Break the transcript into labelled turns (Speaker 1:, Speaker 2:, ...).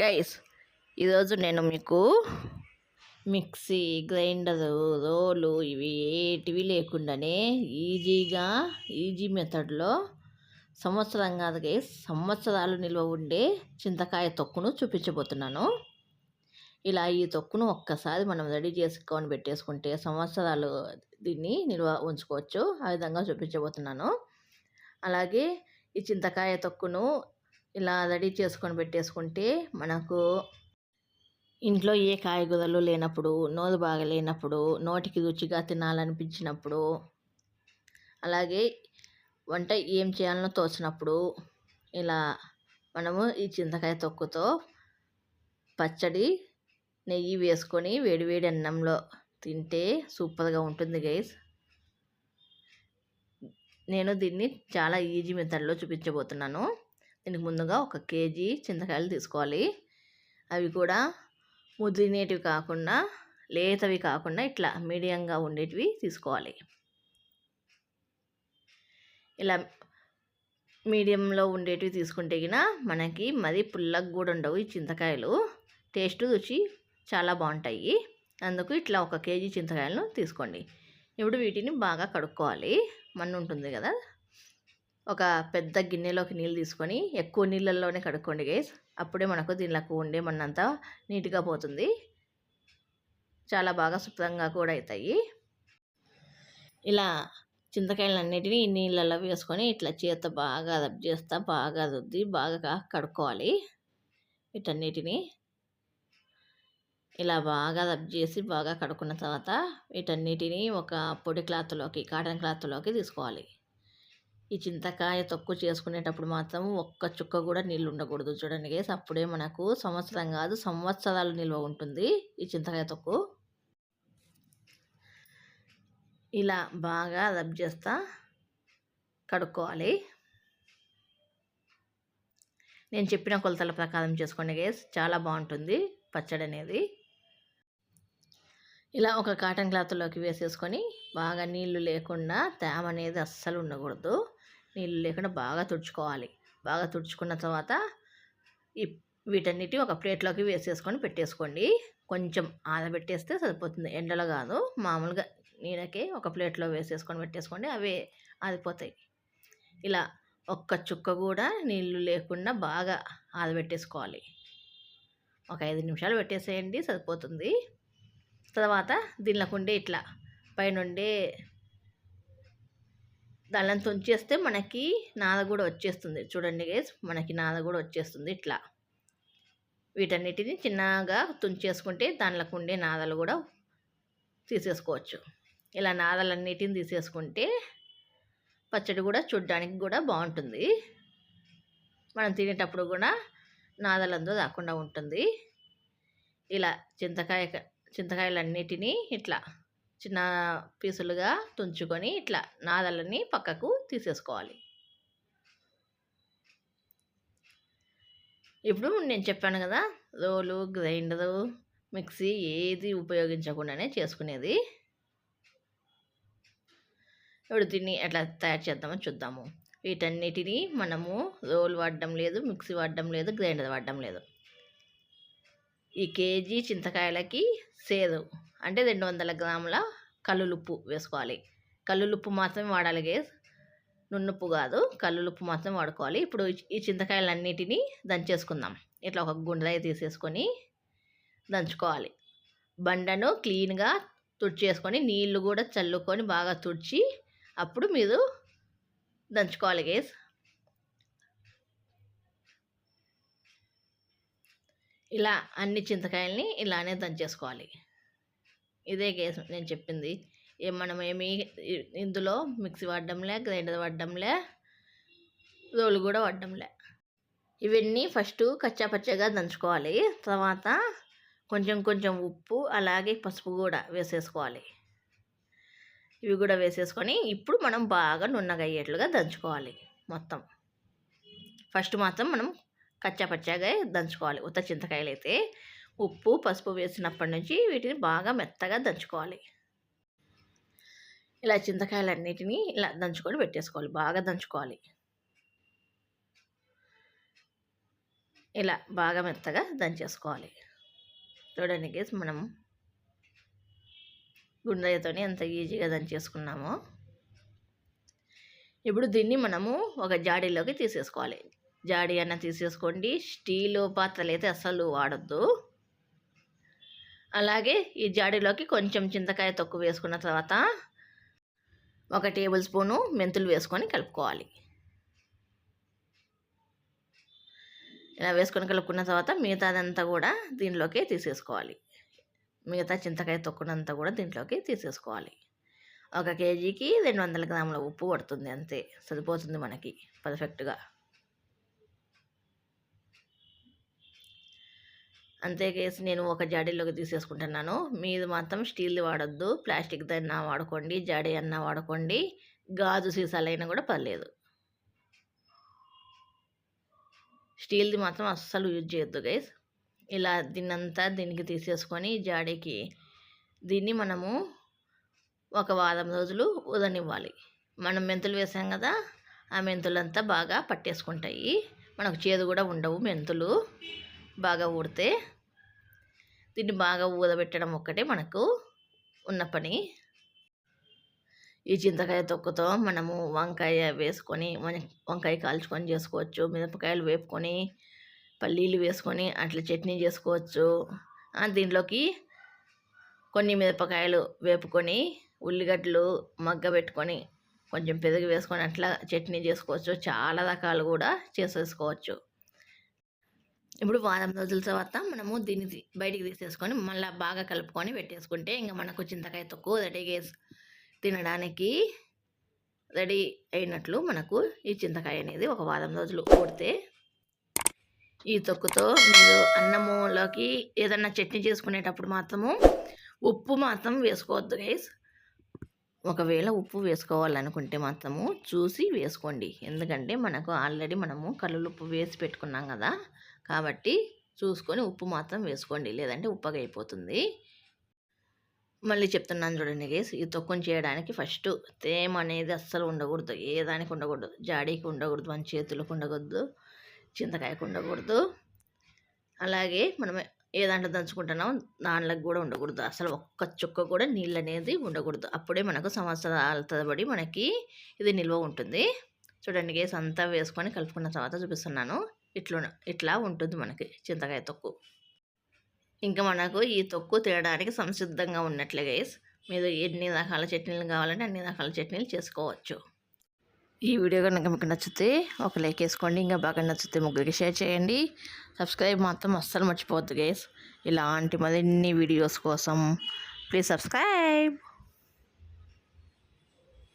Speaker 1: Guys ఈరోజు నేను మీకు మిక్సీ గ్రైండరు రోలు ఇవి ఏటివి లేకుండానే ఈజీగా ఈజీ మెథడ్లో సంవత్సరం కాదు గైస్ సంవత్సరాలు నిల్వ ఉండే చింతకాయ తొక్కును చూపించబోతున్నాను. ఇలా ఈ తొక్కును ఒక్కసారి మనం రెడీ చేసుకొని పెట్టేసుకుంటే సంవత్సరాలు దీన్ని నిల్వ ఉంచుకోవచ్చు ఆ విధంగా చూపించబోతున్నాను. అలాగే ఈ చింతకాయ తొక్కును ఇలా రెడీ చేసుకొని పెట్టేసుకుంటే మనకు ఇంట్లో ఏ కాయగూరలు లేనప్పుడు నోరు బాగా లేనప్పుడు నోటికి రుచిగా తినాలనిపించినప్పుడు అలాగే వంట ఏం చేయాలనో తోచినప్పుడు ఇలా మనము ఈ చింతకాయ తొక్కుతో పచ్చడి నెయ్యి వేసుకొని వేడివేడి అన్నంలో తింటే సూపర్గా ఉంటుంది గైస్. నేను దీన్ని చాలా ఈజీ మెథడ్లో చూపించబోతున్నాను. దీనికి ముందుగా ఒక కేజీ చింతకాయలు తీసుకోవాలి. అవి కూడా ముదిరినేటివి కాకుండా లేతవి కాకుండా ఇట్లా మీడియంగా ఉండేటివి తీసుకోవాలి. ఇలా మీడియంలో ఉండేటివి తీసుకుంటే గిన మనకి మరి పుల్లగా కూడా ఉండవు ఈ చింతకాయలు. టేస్ట్ రుచి చాలా బాగుంటాయి. అందుకు ఇట్లా ఒక కేజీ చింతకాయలను తీసుకోండి. ఇప్పుడు వీటిని బాగా కడుక్కోవాలి. మన్ను ఉంటుంది కదా? ఒక పెద్ద గిన్నెలోకి నీళ్ళు తీసుకొని ఎక్కువ నీళ్ళల్లోనే కడుక్కోండి గైస్. అప్పుడే మనకు దీనిలోకి ఉండే మన్నంతా నీట్గా పోతుంది. చాలా బాగా శుభ్రంగా కూడా అవుతాయి ఇలా చింతకాయలన్నిటిని నీళ్ళల్లో వేసుకొని ఇట్లా చేత బాగా రబ్ చేస్తా బాగా రుద్ది బాగా కడుక్కోవాలి వీటన్నిటిని. ఇలా బాగా రబ్ చేసి బాగా కడుక్కున్న తర్వాత వీటన్నిటిని ఒక పొడి క్లాత్లోకి కాటన్ క్లాత్లోకి తీసుకోవాలి. ఈ చింతకాయ తొక్కు చేసుకునేటప్పుడు మాత్రం ఒక్క చుక్క కూడా నీళ్ళు ఉండకూడదు చూడండి గేస్ అప్పుడే మనకు సంవత్సరం కాదు సంవత్సరాలు నిల్వ ఉంటుంది ఈ చింతకాయ తొక్కు. ఇలా బాగా రబ్ చేస్తా కడుక్కోవాలి. నేను చెప్పిన కొలతల ప్రకారం చేసుకోండి గేస్ చాలా బాగుంటుంది పచ్చడి అనేది. ఇలా ఒక కాటన్ క్లాత్లోకి వేసేసుకొని బాగా నీళ్ళు లేకుండా తేమ అనేది అస్సలు ఉండకూడదు. నీళ్ళు లేకుండా బాగా తుడుచుకోవాలి. బాగా తుడుచుకున్న తర్వాత ఈ వీటన్నిటి ఒక ప్లేట్లోకి వేసేసుకొని పెట్టేసుకోండి. కొంచెం ఆరబెట్టేస్తే సరిపోతుంది. ఎండలో కాదు. మామూలుగా నీడకే ఒక ప్లేట్లో వేసేసుకొని పెట్టేసుకోండి. అవే ఆరిపోతాయి. ఇలా ఒక్క చుక్క కూడా నీళ్ళు లేకుండా బాగా ఆరబెట్టేసుకోవాలి ఒక ఐదు నిమిషాలు పెట్టేసేయండి. సరిపోతుంది. తర్వాత దీనిలోకి ఉండే ఇట్లా పైనుండే దానిని తుంచేస్తే మనకి నాద కూడా వచ్చేస్తుంది. చూడండి గేస్ మనకి నాద కూడా వచ్చేస్తుంది ఇట్లా. వీటన్నిటిని చిన్నగా తుంచేసుకుంటే దానిలోకి ఉండే నాదలు కూడా తీసేసుకోవచ్చు. ఇలా నాదలన్నిటిని తీసేసుకుంటే పచ్చడి కూడా చూడ్డానికి కూడా బాగుంటుంది. మనం తినేటప్పుడు కూడా నాదలందో రాకుండా ఉంటుంది. ఇలా చింతకాయ చింతకాయలన్నిటినీ ఇట్లా చిన్న పీసులుగా తుంచుకొని ఇట్లా నాదలని పక్కకు తీసేసుకోవాలి. ఇప్పుడు నేను చెప్పాను కదా రోలు గ్రైండరు మిక్సీ ఏది ఉపయోగించకుండానే చేసుకునేది. ఇప్పుడు దీన్ని ఎట్లా తయారు చేద్దామో చూద్దాము. వీటన్నిటిని మనము రోల్ వాడడం లేదు మిక్సీ వాడడం లేదు గ్రైండర్ వాడడం లేదు. ఈ కేజీ చింతకాయలకి సేదు. అంటే రెండు వందల గ్రాముల కల్లులుప్పు వేసుకోవాలి. కల్లులుప్పు మాత్రమే వాడాలి గేస్ నున్నుప్పు కాదు కల్లులుప్పు మాత్రమే వాడుకోవాలి. ఇప్పుడు ఈ చింతకాయలన్నిటినీ దంచేసుకుందాం. ఇట్లా ఒక గుండ్రాయి తీసేసుకొని దంచుకోవాలి. బండను క్లీన్గా తుడిచేసుకొని నీళ్ళు కూడా చల్లుకొని బాగా తుడిచి అప్పుడు మీరు దంచుకోవాలి గేస్ ఇలా అన్ని చింతకాయల్ని ఇలానే దంచేసుకోవాలి. ఇదే కేసు నేను చెప్పింది. మనం ఏమి ఇందులో మిక్సీ వాడడంలే గ్రైండర్ వాడడంలే రోలు కూడా వాడడంలే ఇవన్నీ ఫస్ట్ కచ్చాపచ్చగా దంచుకోవాలి. తర్వాత కొంచెం కొంచెం ఉప్పు అలాగే పసుపు కూడా వేసేసుకోవాలి. ఇవి కూడా వేసేసుకొని ఇప్పుడు మనం బాగా నున్నగయ్యేట్లుగా దంచుకోవాలి మొత్తం. ఫస్ట్ మాత్రం మనం కచ్చాపచ్చాగా దంచుకోవాలి. ఉత్త చింతకాయలు అయితే ఉప్పు పసుపు వేసినప్పటి నుంచి వీటిని బాగా మెత్తగా దంచుకోవాలి. ఇలా చింతకాయలన్నిటినీ ఇలా దంచుకొని పెట్టేసుకోవాలి. బాగా దంచుకోవాలి. ఇలా బాగా మెత్తగా దంచేసుకోవాలి. చూడండి గేస్ మనం గుండ్రయ్యతోని ఎంత ఈజీగా దంచేసుకున్నామో. ఇప్పుడు దీన్ని మనము ఒక జాడీలోకి తీసేసుకోవాలి. జాడీ అన్న తీసేసుకోండి. స్టీలు పాత్రలు అయితే అసలు వాడద్దు. అలాగే ఈ జాడీలోకి కొంచెం చింతకాయ తొక్కు వేసుకున్న తర్వాత ఒక టేబుల్ స్పూను మెంతులు వేసుకొని కలుపుకోవాలి. ఇలా వేసుకొని కలుపుకున్న తర్వాత మిగతాదంతా కూడా దీనిలోకి తీసేసుకోవాలి. మిగతా చింతకాయ తొక్కునంతా కూడా దీంట్లోకి తీసేసుకోవాలి. ఒక కేజీకి రెండు వందల గ్రాముల ఉప్పు పడుతుంది అంతే. సరిపోతుంది మనకి పర్ఫెక్ట్గా. అంతేకేసి నేను ఒక జాడీలోకి తీసేసుకుంటున్నాను. మీది మాత్రం స్టీల్ది వాడొద్దు. ప్లాస్టిక్ది అన్నా వాడుకోండి. జాడీ అన్నా వాడుకోండి. గాజు సీసాలైనా కూడా పర్లేదు. స్టీల్ది మాత్రం అస్సలు యూజ్ చేయొద్దు గైస్. ఇలా దీన్నంతా దీనికి తీసేసుకొని జాడీకి దీన్ని మనము ఒక వారం రోజులు ఉదనివ్వాలి. మనం మెంతులు వేసాం కదా ఆ మెంతులంతా బాగా పట్టేసుకుంటాయి. మనకు చేదు కూడా ఉండవు మెంతులు. బాగా ఊడితే దీన్ని బాగా ఊదబెట్టడం ఒక్కటే మనకు ఉన్న పని. ఈ చింతకాయ తొక్కుతో మనము వంకాయ వేసుకొని వంకాయ కాల్చుకొని చేసుకోవచ్చు మిరపకాయలు వేపుకొని పల్లీలు వేసుకొని అట్లా చట్నీ చేసుకోవచ్చు. దీంట్లోకి కొన్ని మిరపకాయలు వేపుకొని ఉల్లిగడ్డలు మగ్గ పెట్టుకొని కొంచెం పెరుగు వేసుకొని అట్లా చట్నీ చేసుకోవచ్చు. చాలా రకాలు కూడా చేసేసుకోవచ్చు. ఇప్పుడు వారం రోజుల తర్వాత మనము దీన్ని బయటికి తీసేసుకొని మళ్ళీ బాగా కలుపుకొని పెట్టేసుకుంటే ఇంకా మనకు చింతకాయ తక్కువ రెడీగా తినడానికి రెడీ అయినట్లు మనకు ఈ చింతకాయ అనేది ఒక వారం రోజులు కొడితే ఈ తొక్కుతో మీరు అన్నములోకి ఏదన్నా చట్నీ చేసుకునేటప్పుడు మాత్రము ఉప్పు మాత్రం వేసుకోవద్దు గైస్. ఒకవేళ ఉప్పు వేసుకోవాలనుకుంటే మాత్రము చూసి వేసుకోండి. ఎందుకంటే మనకు ఆల్రెడీ మనము కళ్ళు ఉప్పు వేసి పెట్టుకున్నాం కదా. కాబట్టి చూసుకొని ఉప్పు మాత్రం వేసుకోండి. లేదంటే ఉప్పగా అయిపోతుంది మళ్ళీ చెప్తున్నాను చూడండి గేస్ ఈ తొక్కుని చేయడానికి ఫస్ట్ తేమ అనేది అస్సలు ఉండకూడదు. ఏ దానికి ఉండకూడదు. జాడీకి ఉండకూడదు. మన చేతులకు ఉండకూడదు. చింతకాయకు ఉండకూడదు. అలాగే మనం ఏ దాంట్లో దంచుకుంటున్నాం దాంట్లోకి కూడా ఉండకూడదు. అసలు ఒక్క చుక్క కూడా నీళ్ళు అనేది ఉండకూడదు. అప్పుడే మనకు సంవత్సరాల తరబడి మనకి ఇది నిల్వ ఉంటుంది. చూడండి గేస్ అంతా వేసుకొని కలుపుకున్న తర్వాత చూపిస్తున్నాను. ఇట్లా ఇట్లా ఉంటుంది మనకి చింతకాయ తొక్కు. ఇంకా మనకు ఈ తొక్కు తినడానికి సంసిద్ధంగా ఉన్నట్లే గైస్ మీరు ఎన్ని రకాల చట్నీలు కావాలంటే అన్ని రకాల చట్నీలు చేసుకోవచ్చు. ఈ వీడియో కనుక మీకు నచ్చితే ఒక లైక్ వేసుకోండి ఇంకా బాగా నచ్చితే ముగ్గురికి షేర్ చేయండి. సబ్స్క్రైబ్ మాత్రం అస్సలు మర్చిపోవద్దు గైస్ ఇలాంటి మరిన్ని వీడియోస్ కోసం ప్లీజ్ సబ్స్క్రైబ్.